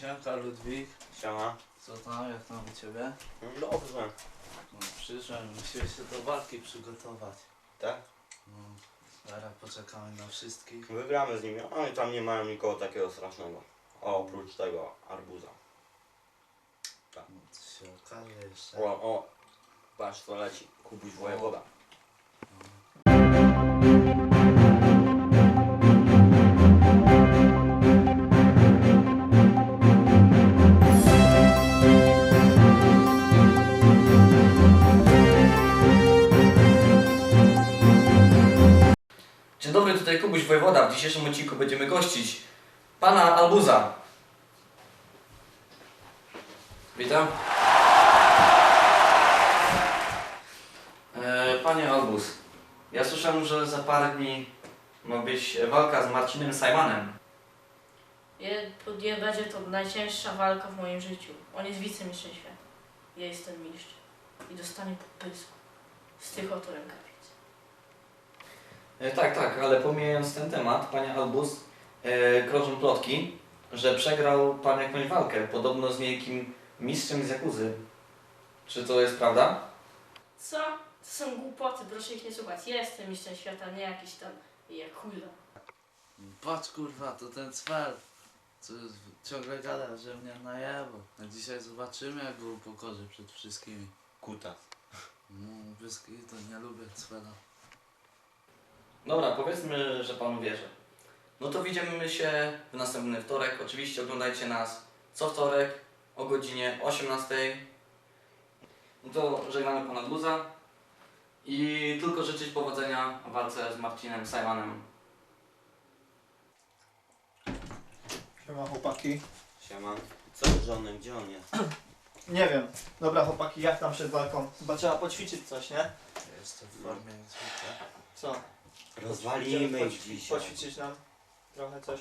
Siemka Ludwik, Siema. co tam, jak tam u ciebie? No dobrze. No, przyszłem, musiałeś się do walki przygotować. Tak? No, zaraz poczekamy na wszystkich. Wygramy z nimi. Oni tam nie mają nikogo takiego strasznego. O, oprócz tego arbuza. No, to się okaże jeszcze. O, o. Patrz co leci. Kubuś wojewoda. Dzień dobry, tutaj Kubuś Wojewoda. W dzisiejszym odcinku będziemy gościć pana Albuza. Witam. E, panie Albuz, ja słyszałem, że za parę dni ma być walka z Marcinem Sajmanem. Je, nie będzie to najcięższa walka w moim życiu. On jest wicemistrzem świata. Ja jestem mistrz. I dostanie po pysku. Z tych oto rękawic. E, tak, tak, ale pomijając ten temat, panie Albuz, e, krążą plotki, że przegrał pan jakąś walkę, podobno z niejakim mistrzem z Jakuzy. Czy to jest prawda? Co? To są głupoty, proszę ich nie słuchać. Ja jestem mistrzem świata, nie jakiś tam Jakula. Patrz kurwa, to ten cwer, co ciągle gada, że mnie najebał. A dzisiaj zobaczymy, jak go upokorzy przed wszystkimi. Kuta. No, wyski to nie lubię cwera. Dobra, powiedzmy, że panu wierzę. No to widzimy się w następny wtorek. Oczywiście oglądajcie nas co wtorek o godzinie 18. No to żegnamy pana Luza i tylko życzyć powodzenia w walce z Marcinem Sajmanem. Siema chłopaki. Siema. Co żony, gdzie on jest? Nie wiem. Dobra chłopaki, jak tam przed walką? Chyba trzeba poćwiczyć coś, nie? Jestem w formie jak zwykle. Co? Rozwalimy ich Poćwi- dzisiaj. Poćwiczyć nam trochę coś.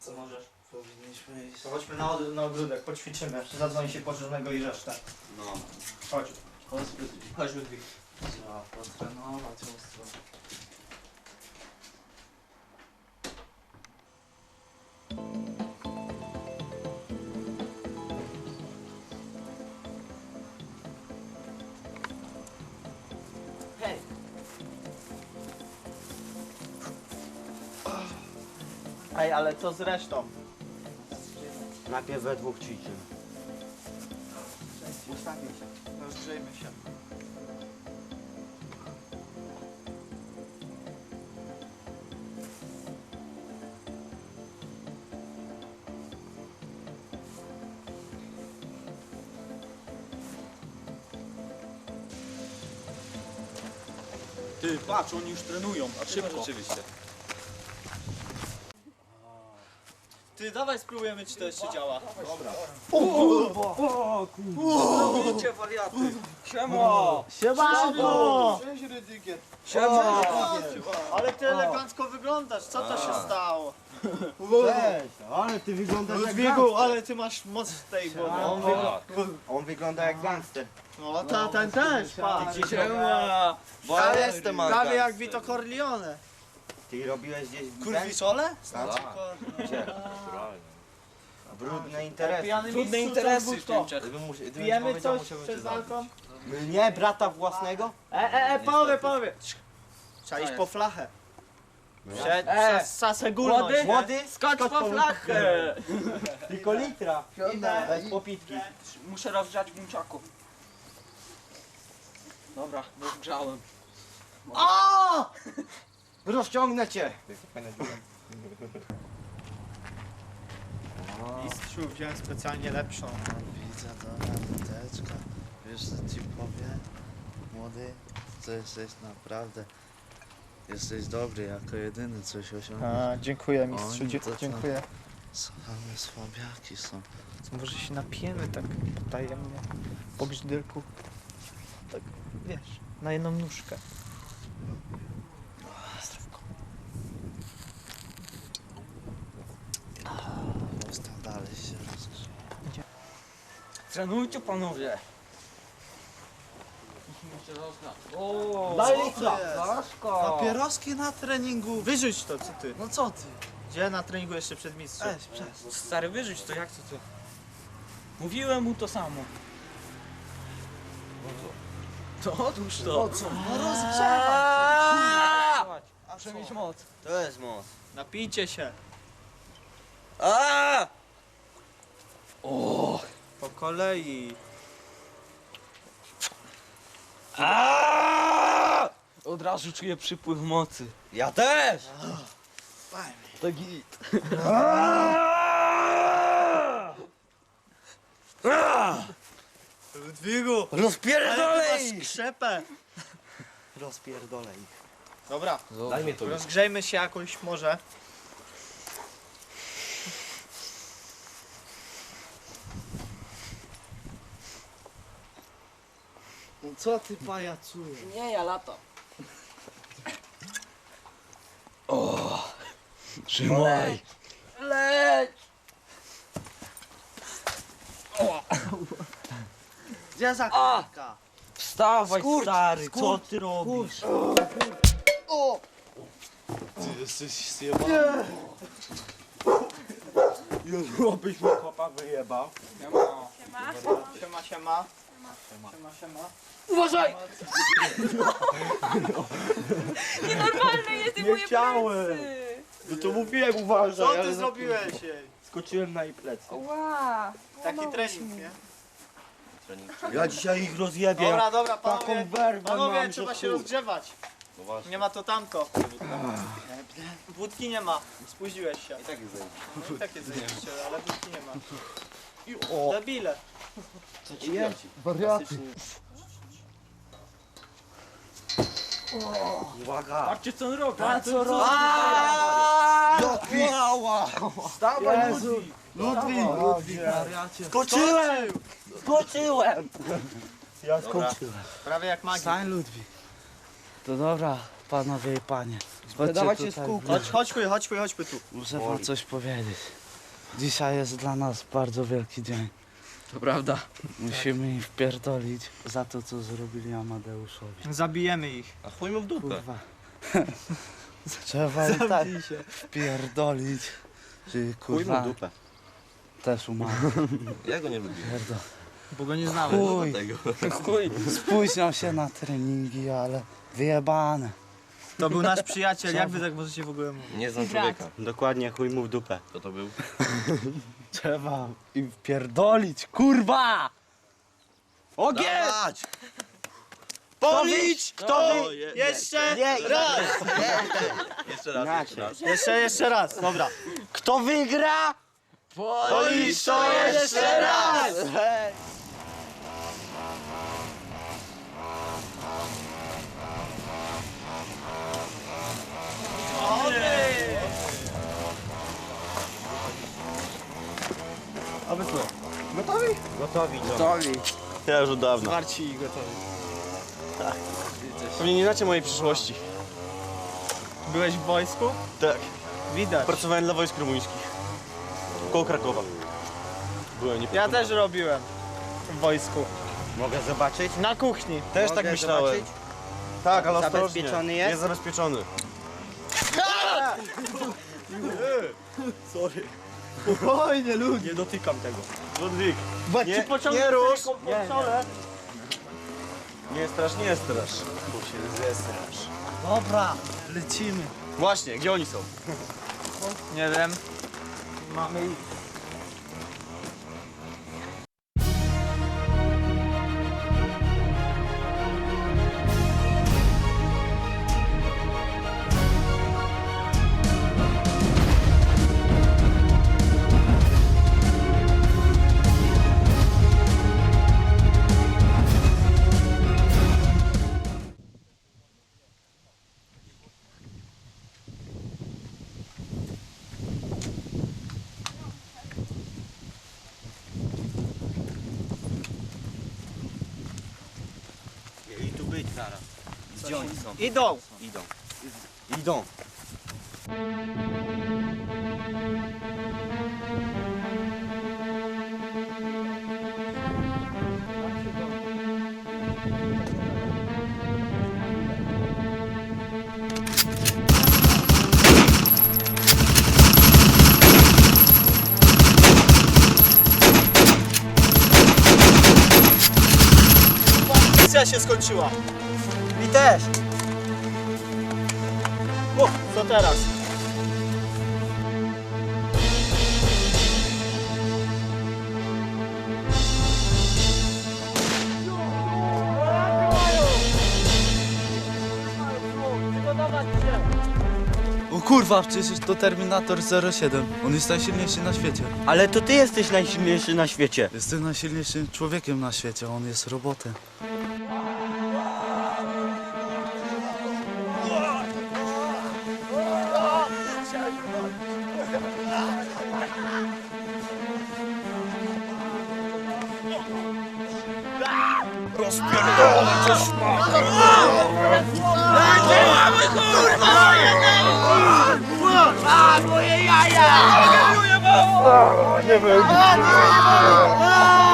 Co możesz? Powinniśmy iść. To chodźmy na, od- na ogródek, poćwiczymy. Zadzwoń się pożywnego i resztę. No. Chodź. Chodź Ludwik. Chodź Ludwik. Trzeba potrenować ostro. Ej, ale co z resztą? Najpierw we dwóch ćwiczymy. Ustawię się. Rozgrzejmy się. Ty, patrz, oni już trenują, a szybko. Rzeczywiście. Ty, dawaj spróbujemy, czy to jeszcze działa. Widzicie, wariaty. Siema! Siemano! Cześć. Siema! Ale ty elegancko wyglądasz, co to się stało? Cześć, ale ty wyglądasz jak Ludwigu, ale ty masz moc w tej głowie. On, wygląda, on wygląda jak gangster. No, ta, ten też, patrz. Siema! Ja jestem Prawie jak Vito Corleone. Ty robiłeś gdzieś biznes? Kurwiczole? Znaczy, Gdzie? Brudne interesy. Trudne interesy w tym czasie. Gdybym musi- gdybym Pijemy powiedział, coś musiałbym przed cię zabić. walką? Nie, brata własnego? E, e, e, panowie, panowie. Trzeba iść po flachę. Przed, E, e, sasególność. młody? Młody? Skocz po flachę! Tylko litra. Idę. Bez popitki. Muszę rozgrzać bunciaków. Dobra, rozgrzałem. O! Rozciągnę cię. Mistrzu, wziąłem specjalnie lepszą. No, widzę, dobra, wódeczka. Wiesz co ci powiem? Młody, to jesteś naprawdę... Jesteś dobry, jako jedyny coś osiągnął. A, dziękuję mistrzu, Oni dzie- to co? dziękuję. Same słabiaki są. Może się napijemy tak tajemnie po grzydylku. Tak, wiesz, na jedną nóżkę. Trenujcie panowie. Musimy się rozgrzać. O, Daj litra. Flaszka. Papieroski na treningu. Wyrzuć to, co ty? No co ty? Gdzie na treningu jeszcze przed mistrzem? Stary, wyrzuć to, jak to ty? Mówiłem mu to samo. To odłóż to. co? No Aaaa! Muszę mieć moc. To jest moc. Napijcie się. Aaaa! Kolei. Aaaa! Od razu czuję przypływ mocy. Ja też! To git. Ludwigu! Rozpierdolę ich! Skrzepę! Rozpierdolę ich. Dobra, Daj mnie to. rozgrzejmy się jakoś może. Co ty pajacujesz? Nie, ja latam. Trzymaj! Leć! Gdzie za kurka? Wstawaj, stary, co ty robisz? Ty jesteś zjebany. Już byś mi kopa wyjebał. Siema, siema. Siema, siema. Uważaj! Nienormalne jest i Nie moje chciałem. plecy. No to mówiłem uważaj. Co ty ale zrobiłeś jej? Skoczyłem na jej plecy. Ła, Taki trening, nie? Ja dzisiaj ich rozjebię. Dobra, dobra, Taką panowie. werwę Panowie, mam, trzeba że się chuj. rozgrzewać. No właśnie. Nie ma to tamto. Wódki nie ma. Spóźniłeś się. I tak jest zajęcie. No i takie zajebiście, ale wódki nie ma. Debile. Co ci leci? Wariaty. Uwaga. Patrzcie co on robi. A co robi? Ludwik! Wstawaj, Jezu. Ludwik. Ludwik! Ludwik, Skoczyłem! Skoczyłem! Ja skoczyłem. Prawie jak magik. Stań Ludwik. To dobra, panowie i panie. Dawajcie z kółka. Chodź, chodźmy, chodźmy, chodźmy tu. Muszę wam coś powiedzieć. Dzisiaj jest dla nas bardzo wielki dzień. To prawda. Musimy im wpierdolić za to, co zrobili Amadeuszowi. Zabijemy ich. A chuj mu w dupę. Kurwa. Trzeba im tak wpierdolić. Że Chuj mu kurwa w dupę. też umarł. Ja go nie lubię. Pierdol. Bo go nie znamy. Chuj. Chuj. spóźniam się na treningi, ale wyjebane. To był nasz przyjaciel, jak wy tak możecie w ogóle mówić? Nie znam człowieka. Dokładnie, chuj mu w dupę. Kto to był? Trzeba im wpierdolić, kurwa! Ogień! Dać! Policz! Kto wy... Jeszcze Nie, raz! Jeszcze raz, jeszcze raz. Jeszcze, jeszcze raz, dobra. Kto wygra? Policz to jeszcze raz! A wy co? Gotowi? Gotowi, Gotowi. Ja już od dawna. Zwarci i gotowi. Pewnie nie znacie mojej przyszłości. Byłeś w wojsku? Tak. Widać. Pracowałem dla wojsk rumuńskich. Koło Krakowa. Byłem nie Ja też robiłem w wojsku. Mogę zobaczyć? Na kuchni. Też Mogę tak myślałem. zobaczyć? Tak, ale ostrożnie. Zabezpieczony jest? Jest zabezpieczony. Spokojnie, ludzie. Nie dotykam tego. Ludwik. Nie, nie rusz. Nie, nie strasz, nie strasz. Bo się zesrasz. Dobra, lecimy. Właśnie, gdzie oni są? Nie wiem. Mamy ich. Zaraz. Gdzie oni są? Idą! Idą. Idą. Akcja się skończyła. Też. O, co teraz? O kurwa, przecież to Terminator 07. On jest najsilniejszy na świecie. Ale to ty jesteś najsilniejszy na świecie. Jestem najsilniejszym człowiekiem na świecie, on jest robotem. will spit it all into smoke. Hallelujah!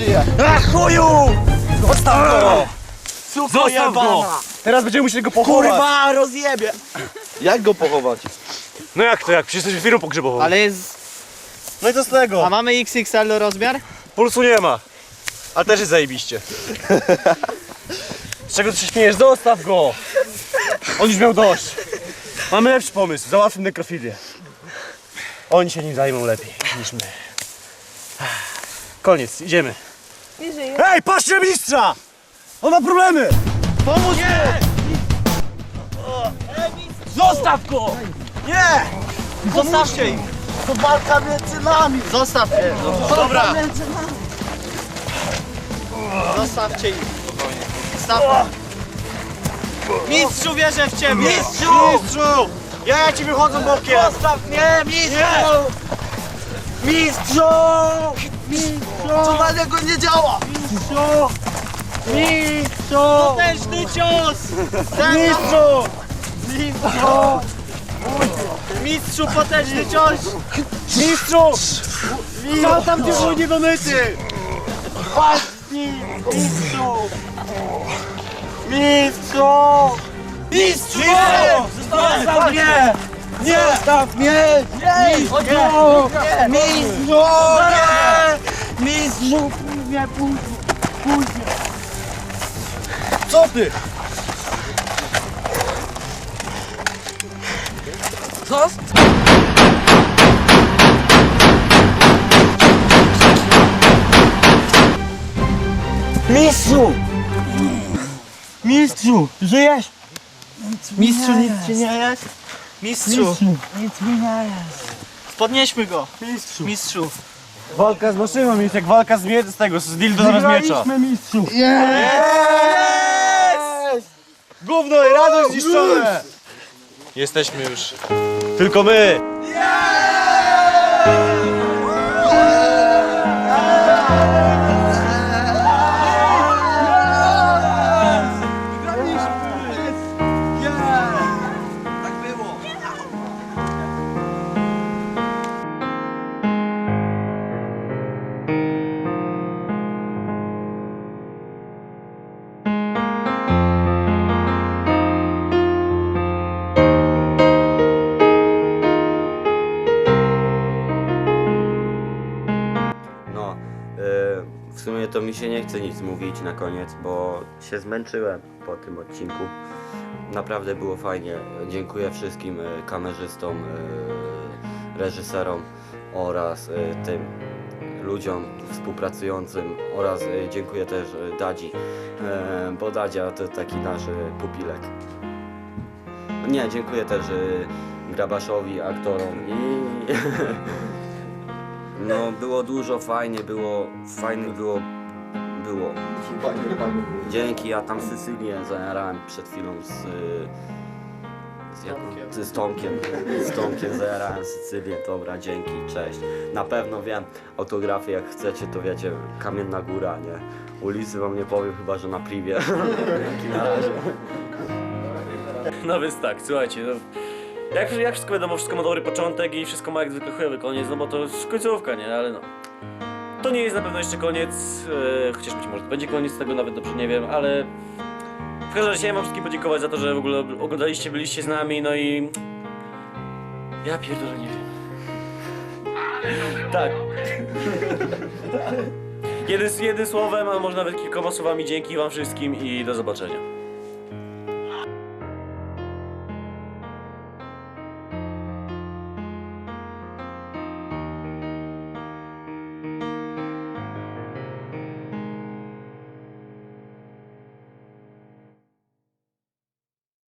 Żyje. A chuju! Zostaw go! Zostaw go! Teraz będziemy musieli go pochować. Kurwa, rozjebie! Jak go pochować? No jak to, jak? Przecież jesteśmy firmą pogrzebową. Ale jest... No i co z tego? A mamy XXL rozmiar? Pulsu nie ma. Ale też jest zajebiście. Z czego ty się śmiejesz? Zostaw go! On już miał dość. Mamy lepszy pomysł. Załatwmy nekrofilię. Oni się nim zajmą lepiej niż my. Koniec, idziemy. Nie żyje. Ej, patrzcie mistrza! On ma problemy! Pomóż nie! Zostaw go! Nie! Zostawcie ich! To walka między nami! Zostaw mnie! Dobra! Zostawcie ich! Zostaw Mistrzu wierzę w ciebie! Mistrzu! Mistrzu! Ja ci wychodzą bokiem! Zostaw mnie, mistrzu! Mistrzu! Mistrzu! Co na niego nie działa? Mistrzu! Mistrzu! Potężny cios! Mistrzu! Mistrzu! Mistrzu, potężny cios! Mistrzu! Co tam ty był niedomyty? Walczni! Mistrzu! Mistrzu! Mistrzu! Zostaw mnie! Nie! Zostaw mnie! Nie! Mistrzu! Mistrzu! Nie! Mistrzu! Nie, później! Później! Co ty? Mistrzu! Mistrzu! Żyjesz? Mistrzu, nic ci nie jest? Mistrzu! Nic mi jest. Podnieśmy go! Mistrzu! Mistrzu! Walka z maszyną jest jak walka z, mie- z tego, z dildo zamiast miecza. mistrzu! Gówno i radość zniszczone! Jesteśmy już. Tylko my! W sumie to mi się nie chce nic mówić na koniec, bo się zmęczyłem po tym odcinku. Naprawdę było fajnie. Dziękuję wszystkim y, kamerzystom, y, reżyserom oraz tym ludziom współpracującym oraz dziękuję też Dadzi, bo Dadzia to taki nasz pupilek. Nie, dziękuję też Grabaszowi, aktorom i No, było dużo fajnie, było fajnie było było. Dzięki, ja tam Sycylię zajarałem przed chwilą z... Z, jaką, z, z Tomkiem. Z Tomkiem zajarałem Sycylię. Dobra, dzięki, cześć. Na pewno wiem, autografy jak chcecie, to wiecie, Kamienna Góra, nie? Ulicy wam nie powiem, chyba że na. Dzięki, na razie. No więc tak, słuchajcie, no, jak, jak wszystko wiadomo, wszystko ma dobry początek i wszystko ma jak zwykle chujowy koniec, no bo to jest końcówka, nie? Ale no. To nie jest na pewno jeszcze koniec, e, chociaż być może to będzie koniec, tego nawet dobrze nie wiem, ale w każdym razie chciałem wam wszystkim podziękować za to, że w ogóle oglądaliście, byliście z nami, no i ja pierdolę nie wiem. Tak. Jednym, jednym słowem, a może nawet kilkoma słowami dzięki wam wszystkim i do zobaczenia.